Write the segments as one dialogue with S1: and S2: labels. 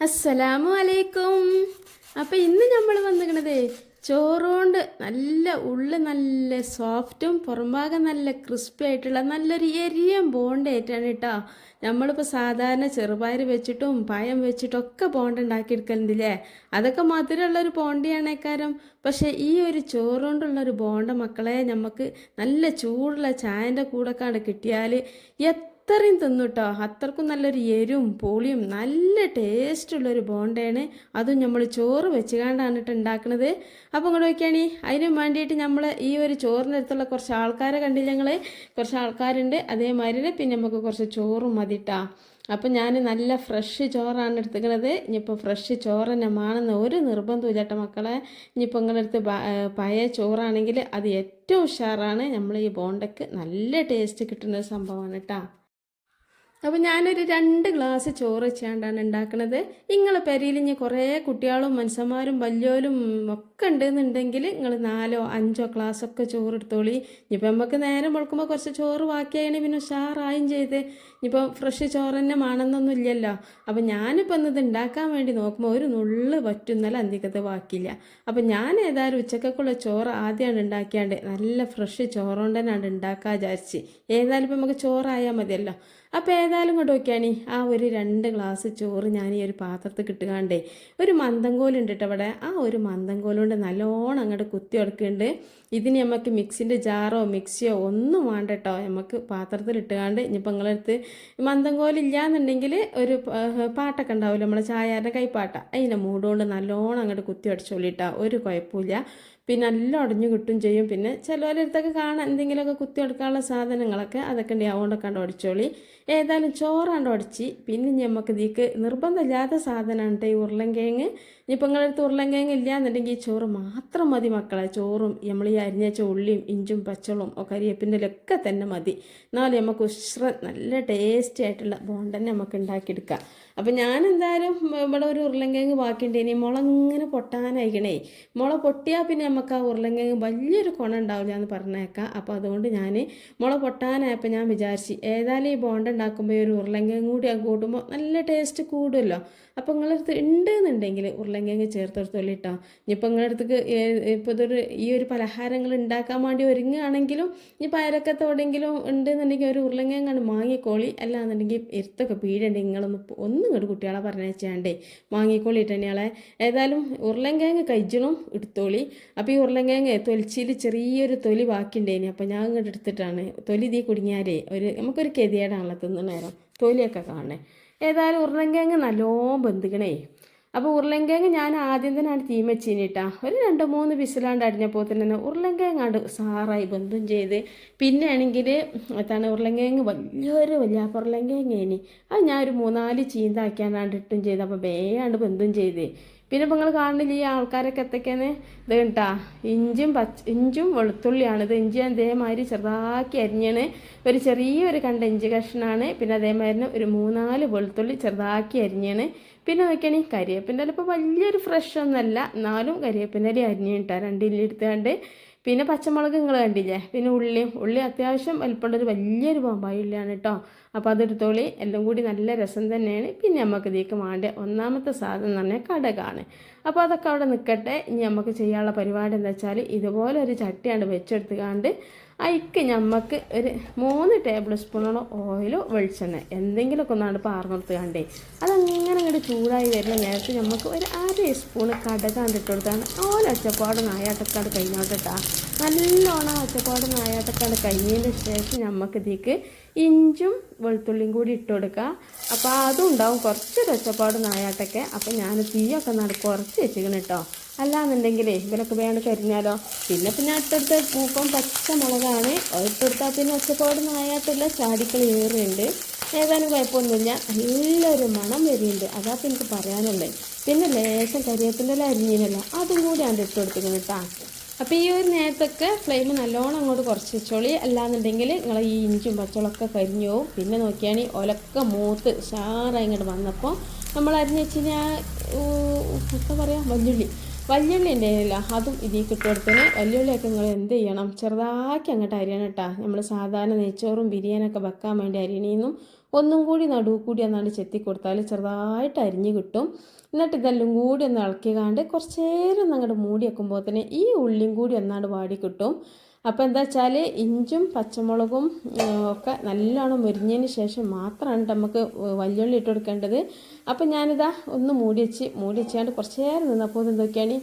S1: അസ്സലാമു അലൈക്കും. അപ്പം ഇന്ന് നമ്മൾ വന്നിരിക്കണത് ചോറുകൊണ്ട് നല്ല ഉള്ളു നല്ല സോഫ്റ്റും പുറംഭാഗം നല്ല ക്രിസ്പി ആയിട്ടുള്ള നല്ലൊരു എരിയൻ ബോണ്ടേറ്റാണ് കേട്ടോ നമ്മളിപ്പോൾ സാധാരണ ചെറുപയർ വെച്ചിട്ടും പഴം വെച്ചിട്ടൊക്കെ ബോണ്ട ഉണ്ടാക്കിയെടുക്കലുണ്ടല്ലേ? അതൊക്കെ മധുരമുള്ളൊരു ബോണ്ടിയാണേക്കാരം പക്ഷേ ഈ ഒരു ചോറുകൊണ്ടുള്ളൊരു ബോണ്ട മക്കളെ നമുക്ക് നല്ല ചൂടുള്ള ചായന്റെ കൂടെ കാണ് കിട്ടിയാൽ അത്രയും തിന്നു കേട്ടോ അത്രക്കും നല്ലൊരു എരും പുളിയും നല്ല ടേസ്റ്റുള്ളൊരു ബോണ്ടയാണ്. അതും നമ്മൾ ചോറ് വെച്ച് കണ്ടാണ് ഉണ്ടാക്കുന്നത് അപ്പോൾ ഇങ്ങോട്ട് നോക്കിയാണി അതിന് വേണ്ടിയിട്ട് നമ്മൾ ഈ ഒരു ചോറിന്റെ അടുത്തുള്ള കുറച്ച് ആൾക്കാരെ കണ്ടില്ല ഞങ്ങൾ കുറച്ച് ആൾക്കാരുണ്ട്. അതേമാതിരി പിന്നെ നമുക്ക് കുറച്ച് ചോറും മതി കേട്ടോ അപ്പം ഞാൻ നല്ല ഫ്രഷ് ചോറാണ് എടുത്തുക്കണത്. ഇനിയിപ്പോൾ ഫ്രഷ് ചോറ് തന്നെ മാണെന്ന് ഒരു നിർബന്ധവും ചേട്ട മക്കളെ. ഇനിയിപ്പോൾ നിങ്ങളടുത്ത് പഴയ ചോറാണെങ്കിൽ അത് ഏറ്റവും ഉഷാറാണ്. നമ്മൾ ഈ ബോണ്ടയ്ക്ക് നല്ല ടേസ്റ്റ് കിട്ടുന്ന സംഭവമാണ് കേട്ടോ അപ്പോൾ ഞാനൊരു രണ്ട് ഗ്ലാസ് ചോറ് വെച്ചാണ്ടാണ് ഉണ്ടാക്കുന്നത് നിങ്ങൾ പെരയിൽ ഇനി കുറേ കുട്ടികളും മനുഷ്യന്മാരും വലിയോലും ഒക്കെ ഉണ്ടെന്നുണ്ടെങ്കിൽ നിങ്ങൾ നാലോ അഞ്ചോ ഗ്ലാസ് ഒക്കെ ചോറ് എടുത്തോളി ഇനിയിപ്പോൾ നമുക്ക് നേരം വെളുക്കുമ്പോൾ കുറച്ച് ചോറ് ബാക്കിയായി പിന്നെ ഉഷാറായും ചെയ്ത്. ഇനിയിപ്പോൾ ഫ്രഷ് ചോറ് തന്നെ മാണെന്നൊന്നും ഇല്ലല്ലോ. അപ്പോൾ ഞാനിപ്പോൾ ഇന്നത് ഉണ്ടാക്കാൻ വേണ്ടി നോക്കുമ്പോൾ ഒരു നുള്ള് പറ്റുന്നല്ല അന്തിക്കത്ത് ബാക്കിയില്ല. അപ്പോൾ ഞാൻ ഏതായാലും ഉച്ചക്കുള്ള ചോറ് ആദ്യമാണ് ഉണ്ടാക്കിയാണ്ട് നല്ല ഫ്രഷ് ചോറുകൊണ്ട് തന്നെയാണ് ഉണ്ടാക്കാൻ വിചാരിച്ച്. ഏതായാലും ഇപ്പോൾ നമുക്ക് ചോറായാൽ മതിയല്ലോ. അപ്പോൾ ഏതായാലും കൊണ്ട് നോക്കിയാണി ആ ഒരു രണ്ട് ഗ്ലാസ് ചോറ് ഞാൻ ഈ ഒരു പാത്രത്തിൽ കിട്ടുകാണ്ടേ ഒരു മന്ദങ്കോലുണ്ട് കേട്ടോ അവിടെ ആ ഒരു മന്ദങ്കോൽ കോലുകൊണ്ട് നല്ലോണം അങ്ങോട്ട് കുത്തി ഉടക്കുന്നുണ്ട്. ഇതിന് നമുക്ക് മിക്സിന്റെ ജാറോ മിക്സിയോ ഒന്നും വേണ്ട കേട്ടോ നമുക്ക് പാത്രത്തിൽ ഇട്ടുകാണ്ട് ഇനിയിപ്പോൾ നിങ്ങളടുത്ത് മന്ദങ്കോലില്ലാന്നുണ്ടെങ്കിൽ ഒരു പാട്ടൊക്കെ ഉണ്ടാവില്ല നമ്മളെ ചായയുടെ കൈപ്പാട്ട. അതിന്റെ മൂടുകൊണ്ട് നല്ലോണം അങ്ങോട്ട് കുത്തി അടിച്ചോളിട്ടാ ഒരു കുഴപ്പമില്ല പിന്നെ നല്ല ഉടഞ്ഞു കിട്ടും ചെയ്യും. പിന്നെ ചിലവരടുത്തൊക്കെ കാണാൻ എന്തെങ്കിലുമൊക്കെ കുത്തി കൊടുക്കാനുള്ള സാധനങ്ങളൊക്കെ അതൊക്കെ ഉണ്ട്. അതുകൊണ്ടൊക്കെ കണ്ട് ഒടിച്ചോളി ഏതായാലും ചോറാണ്ട് ഒടിച്ച് പിന്നെ നമുക്ക് ഇതിക്ക് നിർബന്ധമില്ലാത്ത സാധനമാണ് ഈ ഉരുളൻകിഴങ്ങ്. ഇനിയിപ്പോൾ നിങ്ങളടുത്ത് ഉരുളൻകിഴങ്ങ് ഇല്ല എന്നുണ്ടെങ്കിൽ ഈ ചോറ് മാത്രം മതി മക്കളെ. ചോറും നമ്മൾ ഈ അരിഞ്ഞച്ച ഉള്ളിയും ഇഞ്ചും പച്ചളും കരിയേപ്പിന്റെ ഒക്കെ തന്നെ മതി. എന്നാലും നമുക്ക് ഉഷ്ര നല്ല ടേസ്റ്റി ആയിട്ടുള്ള ബോണ്ടന്നെ നമുക്ക് ഉണ്ടാക്കിയെടുക്കാം. അപ്പം ഞാൻ എന്തായാലും ഇവിടെ ഒരു ഉരുളൻകിഴങ്ങ് ബാക്കിയുണ്ട്. ഇനി മുള പൊട്ടാനായിക്കണേ. മുള പൊട്ടിയാൽ പിന്നെ നമുക്ക് ആ ഉരുളൻകിഴങ്ങ് വലിയൊരു കുണ ഉണ്ടാവില്ല എന്ന് പറഞ്ഞേക്കാം. അപ്പോൾ അതുകൊണ്ട് ഞാൻ മുള പൊട്ടാനായപ്പോൾ ഞാൻ വിചാരിച്ചു ഏതായാലും ഈ ബോണ്ട ഉണ്ടാക്കുമ്പോൾ ഒരു ഉരുളൻകിഴങ്ങ് കൂടി ആ കൂട്ടുമ്പോൾ നല്ല ടേസ്റ്റ് കൂടുമല്ലോ അപ്പോൾ നിങ്ങളടുത്ത് ഉണ്ട് എന്നുണ്ടെങ്കിൽ ഉരുളൻകിഴങ്ങ് ചേർത്തെടുത്തോളി കേട്ടോ ഇനിയിപ്പോൾ നിങ്ങളടുത്തേക്ക് ഇപ്പോൾ ഇതൊരു ഈ ഒരു പലഹാരങ്ങൾ ഉണ്ടാക്കാൻ വേണ്ടി ഒരുങ്ങുകയാണെങ്കിലും ഇനി പയരക്കത്തോടെങ്കിലും ഉണ്ട് എന്നുണ്ടെങ്കിൽ ഒരു ഉരുളൻകിഴങ്ങാണ് വാങ്ങിക്കോളി അല്ലാന്നുണ്ടെങ്കിൽ ഇരുത്തൊക്കെ പീടുണ്ടെങ്കിൽ നിങ്ങളൊന്ന് ഒന്നും ഇങ്ങോട്ട് കുട്ടികളെ പറഞ്ഞേച്ചാണ്ടേ വാങ്ങിക്കോളി ഇട്ടണിയാളെ ഏതായാലും ഉരുളൻകിഴങ്ങ് കഴിച്ചണം എടുത്തോളി. അപ്പോൾ ഈ ഉരുളൻകിഴങ്ങ് തൊലിച്ചിൽ ചെറിയൊരു തൊലി ബാക്കിയുണ്ടേനി അപ്പോൾ ഞാൻ ഇങ്ങോട്ട് എടുത്തിട്ടാണ്. തൊലി തീ കുടുങ്ങിയാലേ ഒരു നമുക്കൊരു കെതിയേടാണല്ലോ തിന്ന നേരം തൊലിയൊക്കെ കാണണേ. ഏതായാലും ഉരുളൻകിഴങ്ങ് നല്ലോണം ബന്ധിക്കണേ അപ്പോൾ ഉരുളൻകിഴങ്ങ് ഞാൻ ആദ്യം തന്നെയാണ് തീ ഒരു രണ്ട് മൂന്ന് വിസിലാണ്ട് അടിഞ്ഞപ്പോൾ തന്നെ ഉരുളൻകിഴങ്ങാണ്ട് സാറായി ബന്ധം ചെയ്ത്. പിന്നെ ആണെങ്കിൽ എത്താണ് ഉരുളൻകിഴങ്ങ് വലിയൊരു വലിയ ഉരുളൻകിഴങ്ങേനി. അത് ഞാൻ ഒരു മൂന്നാൽ ചീന്താക്കിയാണ്ട് ഇട്ടും ചെയ്ത്. അപ്പോൾ വേയാണ്ട് ബന്ധം ചെയ്ത്. പിന്നെ ഇപ്പോൾ നിങ്ങൾ കാണുന്നില്ല ഈ ആൾക്കാരൊക്കെ എത്തൊക്കെയാണ്? ഇത് കേട്ടാ ഇഞ്ചും പച്ച ഇഞ്ചും വെളുത്തുള്ളിയാണ്. ഇത് ഇഞ്ചി അതേമാതിരി ചെറുതാക്കി അരിഞ്ഞാണ്. ഒരു ചെറിയൊരു കണ്ട ഇഞ്ചി കഷ്ണമാണ് പിന്നെ അതേമാതിരി ഒരു മൂന്നാൽ വെളുത്തുള്ളി ചെറുതാക്കി അരിഞ്ഞാണ്. പിന്നെ നോക്കിയാണി കരിവേപ്പിന്റെ ഇപ്പോൾ വലിയൊരു ഫ്രഷ് ഒന്നല്ല. എന്നാലും കരിവേപ്പിന്റെ അരിഞ്ഞ് അരിഞ്ഞു കിട്ടാം. രണ്ടില്ലി എടുത്തുകൊണ്ട് പിന്നെ പച്ചമുളക് നിങ്ങൾ കണ്ടില്ലേ? പിന്നെ ഉള്ളിയും ഉള്ളി അത്യാവശ്യം വലിപ്പമുള്ളൊരു വലിയൊരു ബോംബായി ഉള്ളിയാണ് കേട്ടോ അപ്പോൾ അതെടുത്തോളി. എല്ലാം കൂടി നല്ല രസം തന്നെയാണ്. പിന്നെ നമുക്ക് ഇതിലേക്ക് വേണ്ട ഒന്നാമത്തെ സാധനം എന്ന് പറഞ്ഞാൽ കടകാണ്. അപ്പോൾ അതൊക്കെ അവിടെ നിൽക്കട്ടെ ഇനി നമുക്ക് ചെയ്യാനുള്ള പരിപാടി എന്താ വെച്ചാൽ ഇതുപോലെ ഒരു ചട്ടിയാണ് വെച്ചെടുത്തുകാണ്ട് അതിക്ക് നമുക്ക് ഒരു മൂന്ന് ടേബിൾ സ്പൂണോളം ഓയിലോ വെളിച്ചെണ്ണ എന്തെങ്കിലുമൊക്കെ ഒന്നാണ് പാർന്നെടുത്ത് കണ്ടേ. അതങ്ങനെ അങ്ങോട്ട് ചൂടായി വരുന്ന നേരത്ത് നമുക്ക് ഒരു അര സ്പൂണ് കടകാണ്ടിട്ട് കൊടുത്താണ്. ഓല ഒച്ചപ്പാട് നായാട്ടക്കാട് കഴിഞ്ഞോട്ടാ നല്ലോണം ഒറ്റപ്പാട് നായാട്ടക്കാട് കഴിഞ്ഞതിന് ശേഷം നമുക്ക് ഇതിക്ക് ഇഞ്ചും വെളുത്തുള്ളിയും കൂടി ഇട്ട് കൊടുക്കുക അപ്പോൾ അതും ഉണ്ടാവും. കുറച്ച് ഒറ്റപ്പാട് നായാട്ടൊക്കെ. അപ്പോൾ ഞാൻ തീയൊക്കെ നട കുറച്ച് വെച്ചിരിക്കണം കേട്ടോ അല്ലാന്നുണ്ടെങ്കിലേ ഇവരൊക്കെ വേണം കരിഞ്ഞാലോ? പിന്നെ പിന്നെ അടുത്തടുത്ത് പൂപ്പം പച്ചമുളകാണ്. ഇട്ടെടുത്താൽ പിന്നെ ഒച്ചപ്പാട് നായാട്ടുള്ള ചാടിക്കൾ ഏറുണ്ട് ഏതാനും കുഴപ്പമൊന്നുമില്ല. നല്ലൊരു മണം വരുന്നുണ്ട് അതാ എനിക്ക് പറയാനുള്ളത് പിന്നെ ലേശം കരിവേപ്പിന്റെ അരിഞ്ഞിനല്ല. അതും കൂടി ഞാൻ ഇട്ട് കേട്ടോ അപ്പോൾ ഈ ഒരു നേരത്തൊക്കെ ഫ്ലെയിം നല്ലോണം അങ്ങോട്ട് കുറച്ച് വെച്ചോളി. അല്ലാന്നുണ്ടെങ്കിൽ നിങ്ങൾ ഈ ഇഞ്ചും പച്ചളൊക്കെ കരിഞ്ഞു പോവും. പിന്നെ നോക്കിയാണെങ്കിൽ ഒലക്ക മൂത്ത് ഷാറായി ഇങ്ങോട്ട് വന്നപ്പോൾ നമ്മൾ അരിഞ്ഞ് വെച്ച് കഴിഞ്ഞാൽ എന്താ പറയുക വല്യുള്ളി. വല്യുള്ളി എന്റെ കയ്യിലില്ല. അതും ഇതിൽ കിട്ടുകൊടുത്തിന് വല്യുള്ളിയൊക്കെ നിങ്ങൾ എന്ത് ചെയ്യണം? ചെറുതാക്കി അങ്ങോട്ട് അരിയണം കേട്ടോ. നമ്മൾ സാധാരണ നെയ്ച്ചോറും ബിരിയാണിയൊക്കെ വെക്കാൻ വേണ്ടി അരിയണിന്നും ഒന്നും കൂടി നടുവ് കൂടി എന്നാണ്ട് ചെത്തി കൊടുത്താൽ ചെറുതായിട്ട് അരിഞ്ഞ് കിട്ടും. എന്നിട്ട് ഇതെല്ലാം കൂടി ഒന്ന് ഇളക്കിക്കാണ്ട് കുറച്ച് നേരം ഒന്ന് അങ്ങോട്ട് മൂടി വെക്കുമ്പോൾ തന്നെ ഈ ഉള്ളിയും കൂടി ഒന്നാണ്ട് വാടി കിട്ടും. അപ്പോൾ എന്താ വെച്ചാൽ ഇഞ്ചും പച്ചമുളകും ഒക്കെ നല്ലോണം മുരിഞ്ഞതിന് ശേഷം മാത്രമാണ് നമുക്ക് വല്യുള്ളി ഇട്ട് കൊടുക്കേണ്ടത്. അപ്പോൾ ഞാനിതാ ഒന്ന് മൂടി വെച്ച് മൂടി വെച്ചാണ്ട് കുറച്ച് നേരം നിന്നപ്പോൾ എന്തൊക്കെയാണ്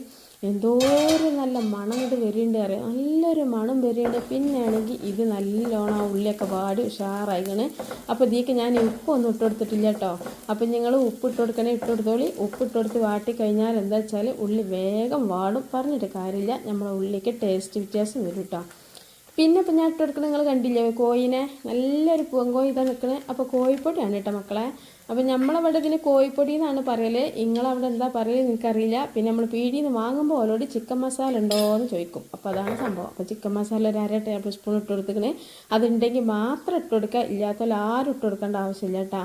S1: എന്തോ ഒരു നല്ല മണം ഇത് വരുന്നുണ്ട് അറിയാം? നല്ലൊരു മണം വരുന്നുണ്ട് പിന്നെയാണെങ്കിൽ ഇത് നല്ലോണം ആ ഉള്ളിയൊക്കെ വാടി ഉഷാറായിക്കണ് അപ്പോൾ ഇതിലേക്ക് ഞാൻ ഉപ്പൊന്നും ഇട്ട് കൊടുത്തിട്ടില്ല കേട്ടോ അപ്പം നിങ്ങൾ ഉപ്പ് ഇട്ട് കൊടുക്കണേ ഇട്ട് കൊടുത്തോളി. ഉപ്പ് ഇട്ട് കൊടുത്ത് വാട്ടി കഴിഞ്ഞാൽ എന്താ വെച്ചാൽ ഉള്ളി വേഗം വാടും. പറഞ്ഞിട്ട് കാര്യമില്ല. നമ്മളെ ഉള്ളിക്ക് ടേസ്റ്റ് വ്യത്യാസം വരും കേട്ടോ പിന്നെ ഇപ്പം ഞാൻ ഇട്ട് കൊടുക്കുന്നത് നിങ്ങൾ കണ്ടില്ലേ? കോയിനെ. നല്ലൊരു പൂവൻകോഴി ഇതാ നിൽക്കണേ അപ്പോൾ കോഴിപ്പൊട്ടിയാണ് കേട്ടോ മക്കളെ. അപ്പോൾ നമ്മളവിടെ ഇതിന് കോഴിപ്പൊടി എന്നാണ് പറയൽ. നിങ്ങളവിടെ എന്താ പറയുക എനിക്കറിയില്ല പിന്നെ നമ്മൾ പീടിയിൽ നിന്ന് വാങ്ങുമ്പോൾ ഓരോട് ചിക്കൻ മസാല ഉണ്ടോ എന്ന് ചോദിക്കും. അപ്പോൾ അതാണ് സംഭവം. അപ്പോൾ ചിക്കൻ മസാല ഒരു അര ടേബിൾ സ്പൂൺ ഇട്ട് കൊടുത്തിക്കണേ. അതുണ്ടെങ്കിൽ മാത്രം ഇട്ട് കൊടുക്കുക ഇല്ലാത്തവർ ആരും ഇട്ട് കൊടുക്കേണ്ട ആവശ്യമില്ല കേട്ടോ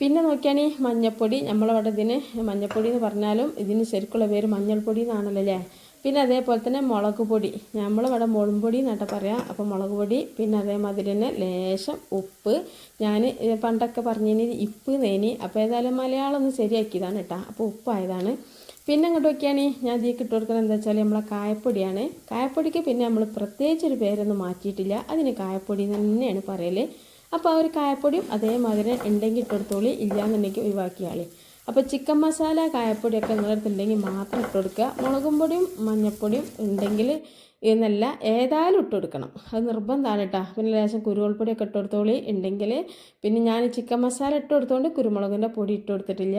S1: പിന്നെ നോക്കിയാണെങ്കിൽ മഞ്ഞൾപ്പൊടി നമ്മളവിടെ ഇതിന് മഞ്ഞൾപ്പൊടി എന്ന് പറഞ്ഞാലും ഇതിന് ശരിക്കുള്ള പേര് മഞ്ഞൾപ്പൊടി എന്നാണല്ലോ അല്ലേ പിന്നെ അതേപോലെ തന്നെ മുളക് പൊടി. നമ്മളിവിടെ മുളമ്പൊടി എന്നിട്ട് പറയാം. അപ്പോൾ മുളക് പൊടി പിന്നെ അതേമാതിരി തന്നെ ലേശം ഉപ്പ്. ഞാൻ പണ്ടൊക്കെ പറഞ്ഞതിന് ഇപ്പ് നേനി അപ്പോൾ ഏതായാലും മലയാളം ഒന്ന് ശരിയാക്കിയതാണ് കേട്ടോ അപ്പോൾ ഉപ്പായതാണ്. പിന്നെ അങ്ങോട്ട് നോക്കിയാണ്. ഞാൻ ഇതിലേക്ക് ഇട്ട് കൊടുക്കുന്നത് എന്താ വെച്ചാൽ നമ്മളെ കായപ്പൊടിയാണ്. കായപ്പൊടിക്ക് പിന്നെ നമ്മൾ പ്രത്യേകിച്ച് ഒരു പേരൊന്നും മാറ്റിയിട്ടില്ല. അതിന് കായപ്പൊടി തന്നെയാണ് പറയൽ അപ്പോൾ ആ ഒരു കായപ്പൊടിയും അതേമാതിരി ഉണ്ടെങ്കിൽ ഇട്ടെടുത്തോളി. ഇല്ലാന്നുണ്ടെങ്കിൽ ഒഴിവാക്കിയാളി. അപ്പോൾ ചിക്കൻ മസാല കായപ്പൊടിയൊക്കെ നിങ്ങളുടെ അടുത്തുണ്ടെങ്കിൽ മാത്രം ഇട്ട് കൊടുക്കുക മുളകും പൊടിയും മഞ്ഞൾപ്പൊടിയും ഉണ്ടെങ്കിൽ എന്നല്ല ഏതായാലും ഇട്ട് കൊടുക്കണം അത് നിർബന്ധമാണ് കേട്ടോ. പിന്നെ ലേശം കുരുമുളക് ഇട്ട് കൊടുത്തോളി ഉണ്ടെങ്കിൽ പിന്നെ ഞാൻ ചിക്കൻ മസാല ഇട്ട് കൊടുത്തോണ്ട് കുരുമുളകിന്റെ പൊടി ഇട്ട് കൊടുത്തിട്ടില്ല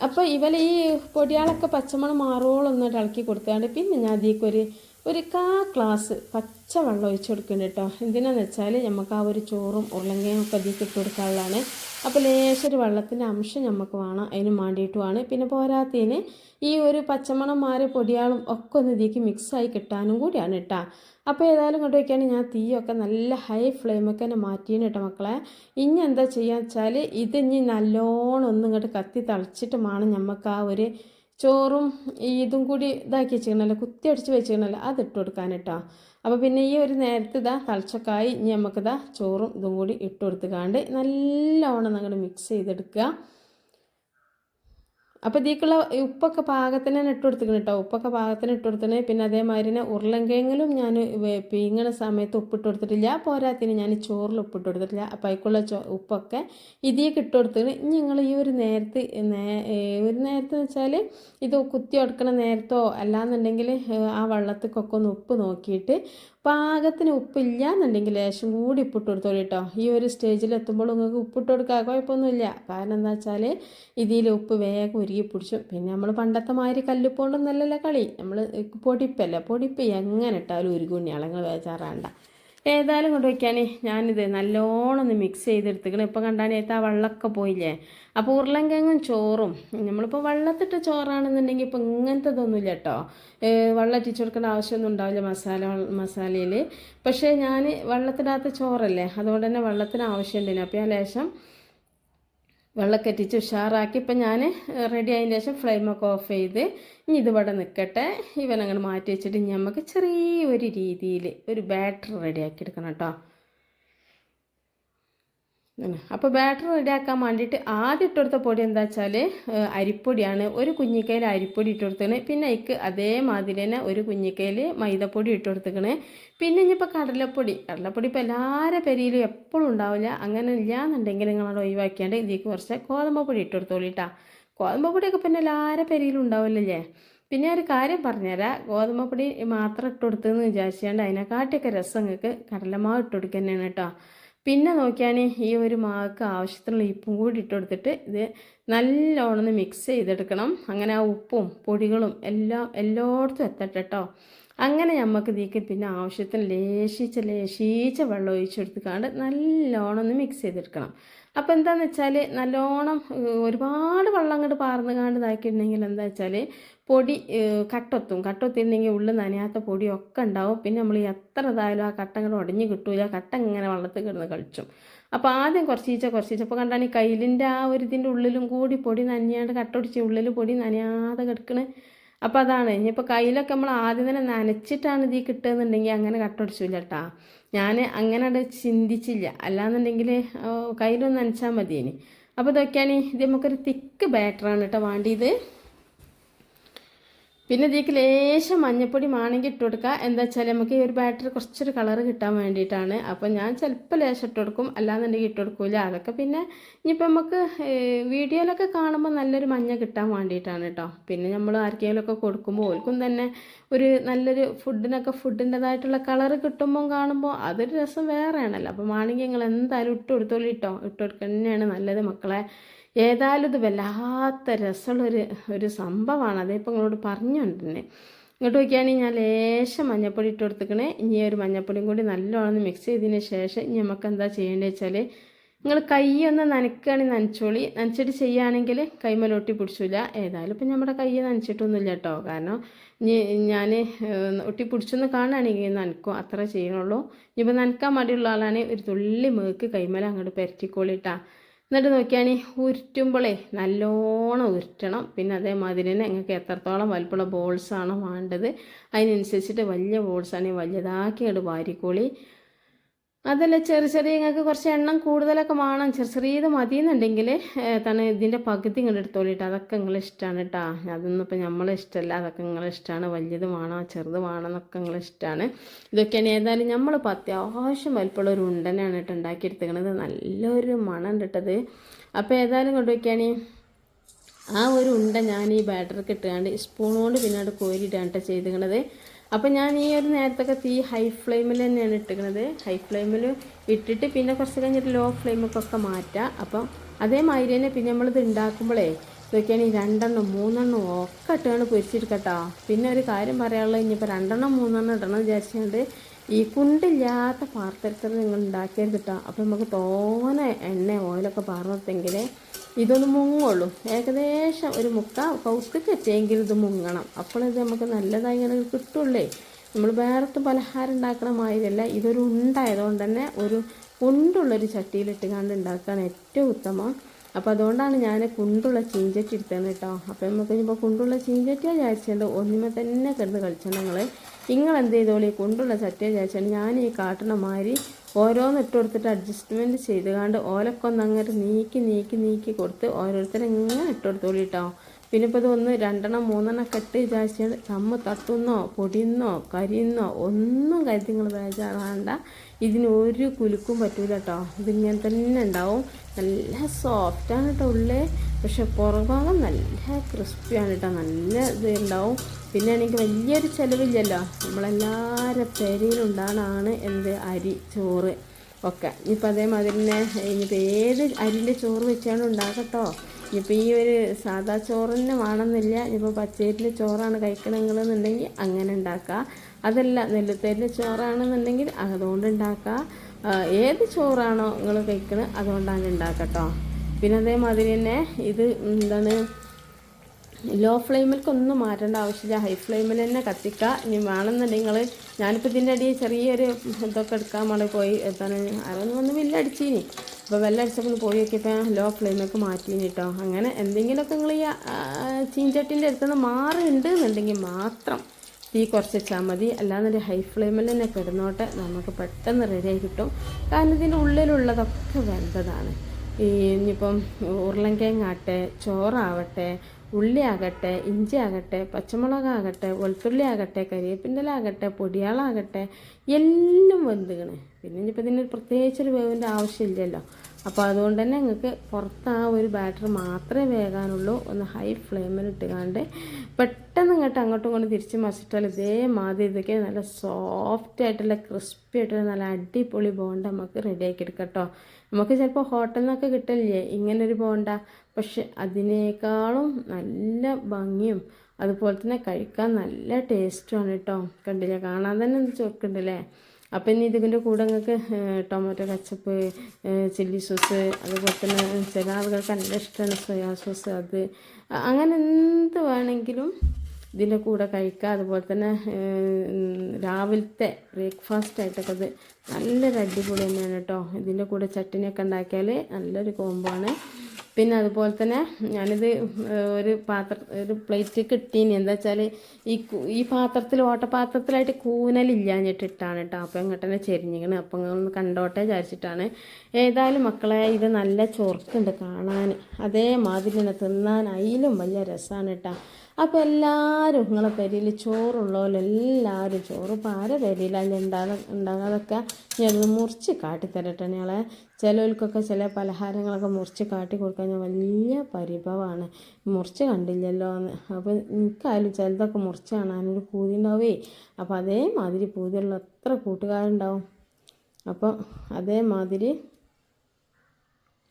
S1: അപ്പോൾ ഇവൽ ഈ പൊടിയാളൊക്കെ പച്ചമണം മാറോളം ഒന്ന് ഇളക്കി കൊടുത്താണ്ട് പിന്നെ ഞാൻ അതിലേക്ക് ഒരു കാ ക്ലാസ് പച്ച വെള്ളം ഒഴിച്ച് കൊടുക്കുന്നു കേട്ടോ. എന്തിനാന്ന് വെച്ചാൽ നമുക്ക് ആ ഒരു ചോറും ഉരുളങ്കയും ഒക്കെ അതിൽ ഇട്ട് കൊടുക്കാനുള്ളതാണ്. അപ്പോൾ ലേശൊരു വെള്ളത്തിന്റെ അംശം നമുക്ക് വേണം അതിന് വേണ്ടിയിട്ടുമാണ് പിന്നെ പോരാത്തതിന് ഈ ഒരു പച്ചമണം മാറിയ പൊടിയാളും ഒക്കെ ഒന്ന് ഇതിലേക്ക് മിക്സായി കിട്ടാനും കൂടിയാണ് കേട്ടോ. അപ്പോൾ ഏതായാലും കൊണ്ട് വയ്ക്കുകയാണെങ്കിൽ ഞാൻ തീയൊക്കെ നല്ല ഹൈ ഫ്ലെയിമൊക്കെ തന്നെ മാറ്റിയാണ് കേട്ടോ മക്കളെ. ഇനി എന്താ ചെയ്യുക വെച്ചാൽ ഇത് ഇനി നല്ലോണം ഒന്നും ഇങ്ങോട്ട് കത്തി തളിച്ചിട്ടുമാണ് നമുക്ക് ആ ഒരു ചോറും ഇതും കൂടി ഇതാക്കി വെച്ചിരിക്കണല്ലോ കുത്തി അടിച്ച് വെച്ചിരിക്കണല്ലോ അത് ഇട്ട് കൊടുക്കാൻ കേട്ടോ അപ്പോൾ പിന്നെ ഈ ഒരു നേരത്തെ ഇതാ തളിച്ചക്കായി ഇനി നമുക്കിതാ ചോറും ഇതും കൂടി ഇട്ട് കൊടുത്തുകാണ്ട് നല്ലോണം അങ്ങോട്ട് മിക്സ് ചെയ്തെടുക്കുക. അപ്പോൾ ഇതിക്കുള്ള ഉപ്പൊക്കെ പാകത്തിന് തന്നെ ഇട്ട് കൊടുത്തിക്കണം കേട്ടോ. ഉപ്പൊക്കെ പാകത്തിന് ഇട്ട് കൊടുത്തിനെ പിന്നെ അതേമാതിരി തന്നെ ഉരുളൻകിഴങ്ങിലും ഞാൻ പീങ്ങണ സമയത്ത് ഉപ്പിട്ട് കൊടുത്തിട്ടില്ല പോരാത്തിന് ഞാൻ ചോറിൽ ഉപ്പിട്ട് കൊടുത്തിട്ടില്ല അപ്പോൾ അതിക്കുള്ള ചോ ഉപ്പൊക്കെ ഇതിയൊക്കെ ഇട്ട് കൊടുത്തിട്ട് ഇനി നിങ്ങൾ ഈ ഒരു നേരത്ത് ഒരു നേരത്തെ വെച്ചാൽ ഇത് കുത്തി കൊടുക്കണ നേരത്തോ അല്ലാന്നുണ്ടെങ്കിൽ ആ വെള്ളത്തിക്കൊക്കെ ഒന്ന് ഉപ്പ് നോക്കിയിട്ട് പാകത്തിന് ഉപ്പില്ല എന്നുണ്ടെങ്കിൽ ലേശം കൂടി ഉപ്പിട്ട് കൊടുത്തോളൂ കേട്ടോ ഈ ഒരു സ്റ്റേജിൽ എത്തുമ്പോൾ നിങ്ങൾക്ക് ഉപ്പിട്ട് കൊടുക്കുക കുഴപ്പമൊന്നുമില്ല. കാരണം എന്താ വെച്ചാൽ ഇതിൽ ഉപ്പ് വേഗം ഉരുകി പിടിച്ചു. പിന്നെ നമ്മൾ പണ്ടത്തെ മാതിരി കല്ലുപ്പോണ്ടൊന്നല്ലല്ലോ കളി. നമ്മൾ പൊടിപ്പല്ല? പൊടിപ്പ് എങ്ങനെ ഇട്ടാലും ഉരുകുണ്ണി അളങ്ങൾ വേചാറാണ്ട ഏതായാലും കൊണ്ട് വയ്ക്കാൻ ഞാനിത് നല്ലോണം ഒന്ന് മിക്സ് ചെയ്തെടുത്തിക്കണം. ഇപ്പോൾ കണ്ടാനേത്ത് ആ വെള്ളമൊക്കെ പോയില്ലേ? അപ്പോൾ ഉരുളൻകിഴങ്ങും ചോറും. നമ്മളിപ്പോൾ വെള്ളത്തിട്ട ചോറാണെന്നുണ്ടെങ്കിൽ ഇപ്പോൾ ഇങ്ങനത്തതൊന്നുമില്ല കേട്ടോ. വെള്ളം ഇട്ടിച്ച് കൊടുക്കേണ്ട ആവശ്യമൊന്നും ഉണ്ടാവില്ല മസാല മസാലയിൽ പക്ഷേ ഞാൻ വെള്ളത്തിടാത്ത ചോറല്ലേ? അതുകൊണ്ട് തന്നെ വെള്ളത്തിന് ആവശ്യമുണ്ടിന്. അപ്പോൾ ഞാൻ ലേശം വെള്ളമൊക്കെ എത്തിച്ച് ഉഷാറാക്കി. ഇപ്പം ഞാൻ റെഡി ആയതിന് ശേഷം ഫ്ലെയിമൊക്കെ ഓഫ് ചെയ്ത് ഇനി ഇതിവിടെ നിൽക്കട്ടെ. ഇവനങ്ങനെ മാറ്റി വെച്ചിട്ട് ഇനി നമുക്ക് ചെറിയൊരു രീതിയിൽ ഒരു ബാറ്റർ റെഡിയാക്കി എടുക്കണം കേട്ടോ. അപ്പോൾ ബാറ്റർ റെഡിയാക്കാൻ വേണ്ടിയിട്ട് ആദ്യം ഇട്ടെടുത്ത പൊടി എന്താ വെച്ചാൽ അരിപ്പൊടിയാണ്. ഒരു കുഞ്ഞിക്കയിൽ അരിപ്പൊടി ഇട്ട് കൊടുത്തത് പിന്നെ അതിക്ക് അതേമാതിരി തന്നെ ഒരു കുഞ്ഞിക്കയിൽ മൈദപ്പൊടി ഇട്ട് കൊടുത്തേക്കണ്. പിന്നെ ഇനിയിപ്പോൾ കടലപ്പൊടി. കടലപ്പൊടി ഇപ്പോൾ എല്ലാവരുടെ പെരിയിലും എപ്പോഴും ഉണ്ടാവില്ല. അങ്ങനെ ഇല്ലാന്നുണ്ടെങ്കിൽ നിങ്ങളത് ഒഴിവാക്കിയാണ്ട് ഇതിലേക്ക് കുറച്ച് ഗോതമ്പ് പൊടി ഇട്ട് കൊടുത്തോളൂ കേട്ടോ ഗോതമ്പ് പൊടിയൊക്കെ പിന്നെ എല്ലാവരുടെ പെരിയിലും ഉണ്ടാവില്ലല്ലേ? പിന്നെ ഒരു കാര്യം പറഞ്ഞുതരാം. ഗോതമ്പ് പൊടി മാത്രം ഇട്ട് കൊടുത്തെന്ന് വിചാരിച്ചാണ്ട് അതിനെക്കാട്ടിയൊക്കെ രസം നിങ്ങൾക്ക് കടലമാവ് ഇട്ട് കൊടുക്കുക തന്നെയാണ് കേട്ടോ പിന്നെ നോക്കിയാണ് ഈ ഒരു മാക്ക് ആവശ്യത്തിനുള്ള ഉപ്പും കൂടി ഇട്ട് കൊടുത്തിട്ട് ഇത് നല്ലോണമെന്ന് മിക്സ് ചെയ്തെടുക്കണം. അങ്ങനെ ആ ഉപ്പും പൊടികളും എല്ലാം എല്ലായിടത്തും എത്തട്ടെ കേട്ടോ അങ്ങനെ നമുക്ക് ഇതിലേക്ക് പിന്നെ ആവശ്യത്തിന് ലേശിച്ച ലേശീച്ച വെള്ളം ഒഴിച്ചെടുത്തുകൊണ്ട് നല്ലോണം ഒന്ന് മിക്സ് ചെയ്തെടുക്കണം. അപ്പോൾ എന്താണെന്ന് വെച്ചാൽ നല്ലോണം ഒരുപാട് വെള്ളം അങ്ങോട്ട് പാർന്ന് കാണ്ട് ഇതാക്കിയിട്ടുണ്ടെങ്കിൽ എന്താ വെച്ചാൽ പൊടി കട്ടൊത്തും. കട്ടൊത്തിട്ടുണ്ടെങ്കിൽ ഉള്ളിൽ നനയാത്ത പൊടിയൊക്കെ ഉണ്ടാവും. പിന്നെ നമ്മൾ എത്ര ഇതായാലും ആ കട്ട അങ്ങോട്ട് ഉടഞ്ഞ് കിട്ടൂല. കട്ട ഇങ്ങനെ വെള്ളത്തിൽ കിടന്ന് കളിച്ചും. അപ്പോൾ ആദ്യം കുറച്ചീച്ച കുറച്ചീച്ച. അപ്പോൾ കണ്ടാണ് ഈ കയ്യിലിന്റെ ആ ഒരു ഇതിന്റെ ഉള്ളിലും കൂടി പൊടി നനയാണ്ട് കട്ടൊടിച്ച് ഉള്ളിൽ പൊടി നനയാതെ കിടക്കണ്. അപ്പോൾ അതാണ്. ഇനിയിപ്പോൾ കയ്യിലൊക്കെ നമ്മൾ ആദ്യം തന്നെ നനച്ചിട്ടാണ് ഇതിൽ കിട്ടുകയെന്നുണ്ടെങ്കിൽ അങ്ങനെ കട്ടൊടിച്ചില്ല കേട്ടാ ഞാൻ അങ്ങനെ അത് ചിന്തിച്ചില്ല അല്ലാന്നുണ്ടെങ്കിൽ കയ്യിലൊന്ന് നനച്ചാൽ മതിയേനി. അപ്പോൾ ഇതൊക്കെയാണ് ഇത് നമുക്കൊരു തിക്ക് ബാറ്ററാണ് കേട്ടോ വേണ്ടിയത്. പിന്നെ ഇതിലേക്ക് ലേശം മഞ്ഞപ്പൊടി മാണെങ്കിൽ ഇട്ട് കൊടുക്കുക. എന്താ വെച്ചാൽ നമുക്ക് ഈ ഒരു ബാറ്ററി കുറച്ചൊരു കളർ കിട്ടാൻ വേണ്ടിയിട്ടാണ്. അപ്പോൾ ഞാൻ ചിലപ്പോൾ ലേശം ഇട്ട് കൊടുക്കും. അല്ലാന്നുണ്ടെങ്കിൽ ഇട്ട് കൊടുക്കില്ല അതൊക്കെ പിന്നെ ഇനിയിപ്പോൾ നമുക്ക് വീഡിയോയിലൊക്കെ കാണുമ്പോൾ നല്ലൊരു മഞ്ഞ കിട്ടാൻ വേണ്ടിയിട്ടാണ് കേട്ടോ പിന്നെ നമ്മൾ ആർക്കെങ്കിലുമൊക്കെ കൊടുക്കുമ്പോൾ ഓൽക്കും തന്നെ ഒരു നല്ലൊരു ഫുഡിനൊക്കെ ഫുഡിന്റെതായിട്ടുള്ള കളർ കിട്ടുമ്പോൾ കാണുമ്പോൾ അതൊരു രസം വേറെയാണല്ലോ. അപ്പോൾ മാണെങ്കിൽ നിങ്ങൾ എന്തായാലും ഇട്ട് കൊടുത്തോളൂ കേട്ടോ ഇട്ട് കൊടുക്കുക തന്നെയാണ് നല്ലത് മക്കളെ. ഏതായാലും ഇത് വല്ലാത്ത രസമുള്ളൊരു ഒരു സംഭവമാണ്. അതിപ്പോൾ നിങ്ങളോട് തന്നെ ഇങ്ങോട്ട് നോക്കിയാണെങ്കിൽ ഞാൻ ലേശം മഞ്ഞപ്പൊടി ഇട്ട് കൊടുത്തിക്കണേ ഇനി ഒരു മഞ്ഞപ്പൊടിയും കൂടി നല്ലോണം മിക്സ് ചെയ്തതിന് ശേഷം ഇനി നമുക്ക് എന്താ ചെയ്യേണ്ടത് വെച്ചാൽ നിങ്ങൾ കൈ ഒന്ന് നനക്കുകയാണെങ്കിൽ നനച്ചോളി. നനച്ചിട്ട് ചെയ്യുകയാണെങ്കിൽ കൈമലൊട്ടി പിടിച്ചില്ല ഏതായാലും ഇപ്പം നമ്മുടെ കൈ നനച്ചിട്ടൊന്നുമില്ല കേട്ടോ. കാരണം ഞാൻ ഒട്ടി പിടിച്ചൊന്ന് കാണുകയാണെങ്കിൽ നനക്കും അത്ര ചെയ്യണുള്ളൂ. ഇനിയിപ്പോൾ നനക്കാൻ മടിയുള്ള ആളാണെങ്കിൽ ഒരു തുള്ളി മേക്ക് കൈമല അങ്ങോട്ട് പെരട്ടിക്കോളിട്ടാ എന്നിട്ട് നോക്കിയാണി ഉരുട്ടുമ്പോളേ നല്ലോണം ഉരുട്ടണം. പിന്നെ അതേമാതിരി തന്നെ നിങ്ങൾക്ക് എത്രത്തോളം വലുപ്പമുള്ള ബോൾസാണോ വേണ്ടത് അതിനനുസരിച്ചിട്ട് വലിയ ബോൾസാണെങ്കിൽ വലിയതാക്കി വാരിക്കോളി. അതല്ല ചെറിയ ചെറിയ ഇങ്ങക്ക് കുറച്ച് എണ്ണം കൂടുതലൊക്കെ വേണം. ചെറിയ ചെറിയത് മതി എന്നുണ്ടെങ്കിൽ തന്നെ ഇതിന്റെ പകുതി ഇങ്ങോട്ട് എടുത്തോളിട്ട്. അതൊക്കെ നിങ്ങളെ ഇഷ്ടമാണ് കേട്ടോ അതൊന്നും ഇപ്പം നമ്മളെ ഇഷ്ടമല്ല അതൊക്കെ നിങ്ങളെ ഇഷ്ടമാണ് വലിയത് വേണം ചെറുത് വേണം എന്നൊക്കെ നിങ്ങളെ ഇഷ്ടമാണ് ഇതൊക്കെയാണ് ഏതായാലും നമ്മളിപ്പോൾ അത്യാവശ്യം വലിപ്പമുള്ള ഒരു ഉണ്ടനാണ് കേട്ടോ ഉണ്ടാക്കിയെടുത്തേക്കണത് നല്ലൊരു മണം കിട്ടത് അപ്പോൾ ഏതായാലും കൊണ്ടുവയ്ക്കുകയാണ് ആ ഒരു ഉണ്ട ഞാൻ ഈ ബാറ്ററിക്ക് ഇട്ടുകൊണ്ട് സ്പൂൺ കൊണ്ട് പിന്നെ അവിടെ കോരിയിട്ടാണ് കേട്ടോ ചെയ്തിരിക്കണത് അപ്പോൾ ഞാൻ ഈ ഒരു നേരത്തൊക്കെ തീ ഹൈ ഫ്ലെയിമിൽ തന്നെയാണ് ഇട്ടിരിക്കുന്നത്. ഹൈ ഫ്ലെയിമിൽ ഇട്ടിട്ട് പിന്നെ കുറച്ച് കഴിഞ്ഞിട്ട് ലോ ഫ്ലെയിമൊക്കെ മാറ്റാം. അപ്പം അതേമാതിരി തന്നെ പിന്നെ നമ്മളിത് ഉണ്ടാക്കുമ്പോഴേ ഇതൊക്കെയാണ് ഈ രണ്ടെണ്ണം മൂന്നെണ്ണം ഒക്കെ ഇട്ടാണ് പൊരിച്ചെടുക്കട്ടോ. പിന്നെ ഒരു കാര്യം പറയാനുള്ളത് ഇനിയിപ്പോൾ രണ്ടെണ്ണം മൂന്നെണ്ണം ഇടണം വിചാരിച്ചുകൊണ്ട് ഈ കുണ്ടില്ലാത്ത പാത്രത്തിൽ നിങ്ങൾ ഉണ്ടാക്കിയത് കിട്ടാം. അപ്പം നമുക്ക് തോനെ എണ്ണ ഓയിലൊക്കെ പാർന്നെങ്കിൽ ഇതൊന്ന് മുങ്ങുള്ളൂ. ഏകദേശം ഒരു മുക്ക കൗക്ക് എത്തിയെങ്കിൽ ഇത് മുങ്ങണം. അപ്പോൾ ഇത് നമുക്ക് നല്ലതായി ഇങ്ങനെ കിട്ടുള്ളേ. നമ്മൾ വേറത്തെ പലഹാരം ഉണ്ടാക്കണ മാതിരിയല്ല. ഇതൊരു ഉണ്ടായതുകൊണ്ട് തന്നെ ഒരു കുണ്ടുള്ളൊരു ചട്ടിയിലിട്ട് കണ്ട് ഉണ്ടാക്കുകയാണ് ഏറ്റവും ഉത്തമം. അപ്പോൾ അതുകൊണ്ടാണ് ഞാൻ കുണ്ടുള്ള ചീഞ്ചട്ടി എടുത്തത് കേട്ടോ. അപ്പോൾ നമുക്ക് ഇനിയിപ്പോൾ കുണ്ടുള്ള ചീഞ്ചട്ടിയാണ് വിചാരിച്ചത്. ഒന്നിമേ തന്നെ കിടന്ന് കളിച്ചത് നിങ്ങൾ നിങ്ങൾ എന്ത് ചെയ്തോളി? കുണ്ടുള്ള ചട്ടിയാണ് വിചാരിച്ചാൽ ഞാൻ ഈ കാട്ടണ മാതിരി ഓരോന്ന് ഇട്ട് കൊടുത്തിട്ട് അഡ്ജസ്റ്റ്മെന്റ് ചെയ്ത് കണ്ട് ഓലക്കൊന്ന് അങ്ങോട്ട് നീക്കി നീക്കി നീക്കി കൊടുത്ത് ഓരോരുത്തരും ഇങ്ങനെ ഇട്ട് കൊടുത്തോളി കേട്ടോ പിന്നെ ഇപ്പോൾ ഇതൊന്ന് രണ്ടെണ്ണം മൂന്നെണ്ണം കെട്ടി വിചാരിച്ചാൽ ചമ്മ തത്തുന്നോ പൊടിയുന്നോ കരിയുന്നോ ഒന്നും കരുതി നിങ്ങൾ ബേജാറാണ്ട ഇതിന് ഒരു കുലുക്കും പറ്റൂല കേട്ടോ ഇതിങ്ങനെ തന്നെ ഉണ്ടാവും. നല്ല സോഫ്റ്റാണ് കേട്ടോ ഉള്ളേ. പക്ഷെ പുറഭാഗം നല്ല ക്രിസ്പിയാണ് കേട്ടോ നല്ല ഇത് ഉണ്ടാവും. പിന്നെ എനിക്ക് വലിയൊരു ചിലവില്ലല്ലോ. നമ്മളെല്ലാവരും പെരയിലുണ്ടാണ് എന്ത് അരി ചോറ് ഒക്കെ. ഇനിയിപ്പോൾ അതേമാതിരി തന്നെ ഇനിയിപ്പോൾ ഏത് അരിന്റെ ചോറ് വെച്ചാണ് ഉണ്ടാക്കട്ടോ. ഇനിയിപ്പോൾ ഈ ഒരു സാധാ ചോറ് തന്നെ വേണമെന്നില്ല. ഇപ്പോൾ പച്ചരിന്റെ ചോറാണ് കഴിക്കണമെന്നുണ്ടെങ്കിൽ അങ്ങനെ ഉണ്ടാക്കുക അതല്ല നെല്ലുത്തേരിന്റെ ചോറാണെന്നുണ്ടെങ്കിൽ അതുകൊണ്ട് ഉണ്ടാക്കുക ഏത് ചോറാണോ നിങ്ങൾ കഴിക്കുന്നത് അതുകൊണ്ടാണ് ഉണ്ടാക്കട്ടോ പിന്നെ അതേമാതിരി തന്നെ ഇത് എന്താണ് ലോ ഫ്ലെയിമിലേക്ക് ഒന്നും മാറ്റേണ്ട ആവശ്യമില്ല. ഹൈ ഫ്ലെയിമിൽ തന്നെ കത്തിക്കുക ഇനി വേണമെന്നുണ്ടെങ്കിൽ നിങ്ങൾ ഞാനിപ്പോൾ ഇതിന്റെ അടിയിൽ ചെറിയൊരു ഇതൊക്കെ എടുക്കാൻ വേണ്ടി പോയി. എത്താണ് അതൊന്നും ഒന്നും വന്ന് വില്ലടിച്ചീനി. അപ്പോൾ വെല്ലടിച്ചപ്പോൾ പോയി നോക്കിയപ്പോൾ ലോ ഫ്ലെയിമിലേക്ക് മാറ്റീനി കേട്ടോ അങ്ങനെ എന്തെങ്കിലുമൊക്കെ നിങ്ങൾ ഈ ചീഞ്ചട്ടിന്റെ അടുത്ത് നിന്ന് മാറുന്നുണ്ട് എന്നുണ്ടെങ്കിൽ മാത്രം തീ കുറച്ച് വെച്ചാൽ മതി. അല്ലാന്നൊരു ഹൈ ഫ്ലെയിമിൽ തന്നെ കിടന്നോട്ടെ. നമുക്ക് പെട്ടെന്ന് റെഡിയായി കിട്ടും. കാരണം ഇതിന്റെ ഉള്ളിലുള്ളതൊക്കെ വെന്തതാണ്. ഈ ഇനിയിപ്പം ഉരുളൻകിഴങ്ങാട്ടെ ചോറാവട്ടെ ഉള്ളി ആകട്ടെ ഇഞ്ചി ആകട്ടെ പച്ചമുളകാകട്ടെ വെളുത്തുള്ളി ആകട്ടെ കരിവേപ്പിന്റെലാകട്ടെ പൊടിയാളാകട്ടെ എല്ലാം വെന്തുകണ്. പിന്നെ ഇനിയിപ്പോൾ ഇതിന് പ്രത്യേകിച്ചൊരു വേവിന്റെ ആവശ്യമില്ലല്ലോ. അപ്പോൾ അതുകൊണ്ട് തന്നെ നിങ്ങൾക്ക് പുറത്ത് ആ ഒരു ബാറ്റർ മാത്രമേ വേകാനുള്ളൂ. ഒന്ന് ഹൈ ഫ്ലെയിമിൽ ഇട്ടുകാണ്ട് പെട്ടെന്ന് ഇങ്ങോട്ട് അങ്ങോട്ടും ഇങ്ങോട്ടും തിരിച്ച് മറിച്ചിട്ടാൽ ഇതേമാതിരി ഇതൊക്കെ നല്ല സോഫ്റ്റ് ആയിട്ടുള്ള ക്രിസ്പി ആയിട്ടുള്ള നല്ല അടിപൊളി ബോണ്ട നമുക്ക് റെഡിയാക്കി എടുക്കാം കേട്ടോ നമുക്ക് ചിലപ്പോൾ ഹോട്ടലിൽ നിന്നൊക്കെ കിട്ടില്ലേ ഇങ്ങനൊരു ബോണ്ട. പക്ഷെ അതിനേക്കാളും നല്ല ഭംഗിയും അതുപോലെ തന്നെ കഴിക്കാൻ നല്ല ടേസ്റ്റുമാണ് കേട്ടോ കണ്ടില്ലേ? കാണാൻ തന്നെ ഒന്ന് ചൊറുക്കുണ്ടല്ലേ അപ്പം ഇനി ഇതിന്റെ കൂടെ നിങ്ങൾക്ക് ടൊമാറ്റോ കച്ചപ്പ് ചില്ലി സോസ് അതുപോലെ തന്നെ ചില ആളുകൾക്ക് നല്ല ഇഷ്ടമാണ് സോയാ സോസ് അത്. അങ്ങനെ എന്ത് വേണമെങ്കിലും ഇതിന്റെ കൂടെ കഴിക്കുക അതുപോലെ തന്നെ രാവിലത്തെ ബ്രേക്ക്ഫാസ്റ്റ് ആയിട്ടൊക്കെ അത് നല്ലൊരു അടിപൊളി തന്നെയാണ് കേട്ടോ ഇതിന്റെ കൂടെ ചട്ടിനിയൊക്കെ ഉണ്ടാക്കിയാൽ നല്ലൊരു കോംബോ ആണ്. പിന്നെ അതുപോലെ തന്നെ ഞാനിത് ഒരു പാത്ര ഒരു പ്ലേറ്റ് കിട്ടീനി. എന്താ വെച്ചാൽ ഈ ഈ പാത്രത്തിൽ ഓട്ടപാത്രത്തിലായിട്ട് കൂനലില്ലാഞ്ഞിട്ടിട്ടാണ് കേട്ടോ അപ്പം ഇങ്ങോട്ട് തന്നെ ചെരിഞ്ഞിക്കണ്. അപ്പം ഒന്ന് കണ്ടോട്ടെ വിചാരിച്ചിട്ടാണ്. ഏതായാലും മക്കളെ ഇത് നല്ല ചൊറുക്കുണ്ട് കാണാൻ അതേമാതിരി തന്നെ തിന്നാൻ അതിലും വലിയ രസമാണ് കേട്ടോ അപ്പോൾ എല്ലാവരും നിങ്ങളെ പെരിയിൽ ചോറുള്ളവരെല്ലാവരും ചോറ് ഇപ്പോൾ ആരെ പെരിയിലല്ല ഉണ്ടാകാ ഉണ്ടാകാതൊക്കെ ഞാനത് മുറിച്ച് കാട്ടിത്തരട്ടെ ഞങ്ങളെ ചിലവർക്കൊക്കെ ചില പലഹാരങ്ങളൊക്കെ മുറിച്ച് കാട്ടി കൊടുക്കാൻ ഞാൻ വലിയ പരിഭവമാണ് മുറിച്ച് കണ്ടില്ലല്ലോ എന്ന്. അപ്പോൾ എനിക്കായാലും ചിലതൊക്കെ മുറിച്ച് കാണാനൊരു പൂതി ഉണ്ടാവേ അപ്പോൾ അതേമാതിരി പൂതിയുള്ള എത്ര കൂട്ടുകാരുണ്ടാവും. അപ്പോൾ അതേമാതിരി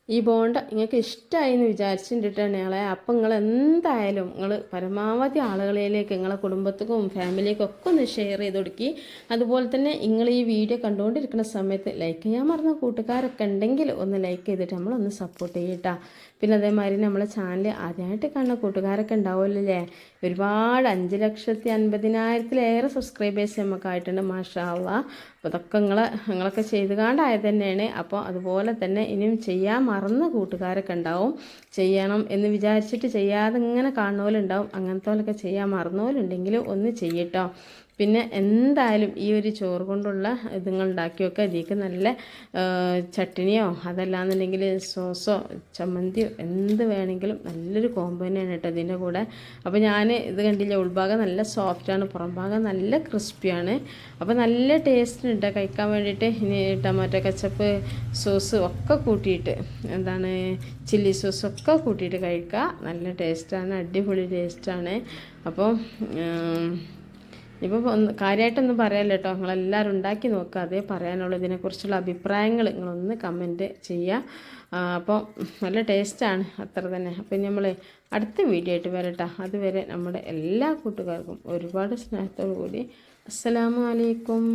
S1: ഈ ബോണ്ട നിങ്ങൾക്ക് ഇഷ്ടമായി എന്ന് വിചാരിച്ചിട്ടാണ് ഞങ്ങളെ. അപ്പം നിങ്ങൾ എന്തായാലും നിങ്ങൾ പരമാവധി ആളുകളിലേക്ക് നിങ്ങളെ കുടുംബത്തിനും ഫാമിലിക്കും ഒക്കെ ഒന്ന് ഷെയർ ചെയ്ത് കൊടുക്കി. അതുപോലെ തന്നെ നിങ്ങൾ ഈ വീഡിയോ കണ്ടുകൊണ്ടിരിക്കുന്ന സമയത്ത് ലൈക്ക് ചെയ്യാൻ മറന്ന കൂട്ടുകാരൊക്കെ ഉണ്ടെങ്കിൽ ഒന്ന് ലൈക്ക് ചെയ്തിട്ട് നമ്മളൊന്ന് സപ്പോർട്ട് ചെയ്യട്ടാ പിന്നെ അതേമാതിരി നമ്മളെ ചാനൽ ആദ്യമായിട്ട് കാണുന്ന കൂട്ടുകാരൊക്കെ ഉണ്ടാവുമല്ലേ ഒരുപാട് അഞ്ച് ലക്ഷത്തി അൻപതിനായിരത്തിലേറെ സബ്സ്ക്രൈബേഴ്സ് നമുക്കായിട്ടുണ്ട് മാഷാള്ള അപ്പോൾ അതൊക്കെ നിങ്ങളെ നിങ്ങളൊക്കെ ചെയ്ത് കാണ്ടായത് തന്നെയാണ്. അപ്പോൾ അതുപോലെ തന്നെ ഇനിയും ചെയ്യാൻ മറന്ന കൂട്ടുകാരൊക്കെ ഉണ്ടാവും. ചെയ്യണം എന്ന് വിചാരിച്ചിട്ട് ചെയ്യാതെ ഇങ്ങനെ കാണുന്നവരുണ്ടാവും. അങ്ങനത്തെ പോലൊക്കെ ചെയ്യാൻ മറന്നവരുണ്ടെങ്കിൽ ഒന്ന് ചെയ്യട്ടോ. പിന്നെ എന്തായാലും ഈ ഒരു ചോറ് കൊണ്ടുള്ള ഇതുങ്ങൾ ഉണ്ടാക്കി വെക്കുക ഇതിലേക്ക് നല്ല ചട്ടിനിയോ അതല്ലാന്നുണ്ടെങ്കിൽ സോസോ ചമ്മന്തിയോ എന്ത് വേണമെങ്കിലും നല്ലൊരു കോമ്പോ തന്നെയാണ് കേട്ടോ ഇതിന്റെ കൂടെ. അപ്പോൾ ഞാൻ ഇത് കണ്ടില്ല ഉൾഭാഗം നല്ല സോഫ്റ്റാണ് പുറം ഭാഗം നല്ല ക്രിസ്പിയാണ് അപ്പോൾ നല്ല ടേസ്റ്റ് ഉണ്ട് കഴിക്കാൻ വേണ്ടിയിട്ട്. ഇനി ടൊമാറ്റോ കച്ചപ്പ് സോസ് ഒക്കെ കൂട്ടിയിട്ട് എന്താണ് ചില്ലി സോസ് ഒക്കെ കൂട്ടിയിട്ട് കഴിക്കുക നല്ല ടേസ്റ്റാണ് അടിപൊളി ടേസ്റ്റാണ് അപ്പോൾ ഇപ്പോൾ ഒന്ന് കാര്യമായിട്ടൊന്നും പറയാല്ല കേട്ടോ നിങ്ങളെല്ലാവരും ഉണ്ടാക്കി നോക്കുക അതേ പറയാനുള്ളൂ. ഇതിനെക്കുറിച്ചുള്ള അഭിപ്രായങ്ങൾ നിങ്ങളൊന്ന് കമന്റ് ചെയ്യുക അപ്പോൾ നല്ല ടേസ്റ്റാണ് അത്ര തന്നെ. അപ്പം നമ്മൾ അടുത്ത വീഡിയോ ആയിട്ട് വരട്ടെ. അതുവരെ നമ്മുടെ എല്ലാ കൂട്ടുകാർക്കും ഒരുപാട് സ്നേഹത്തോടു കൂടി അസ്സലാമു അലൈക്കും.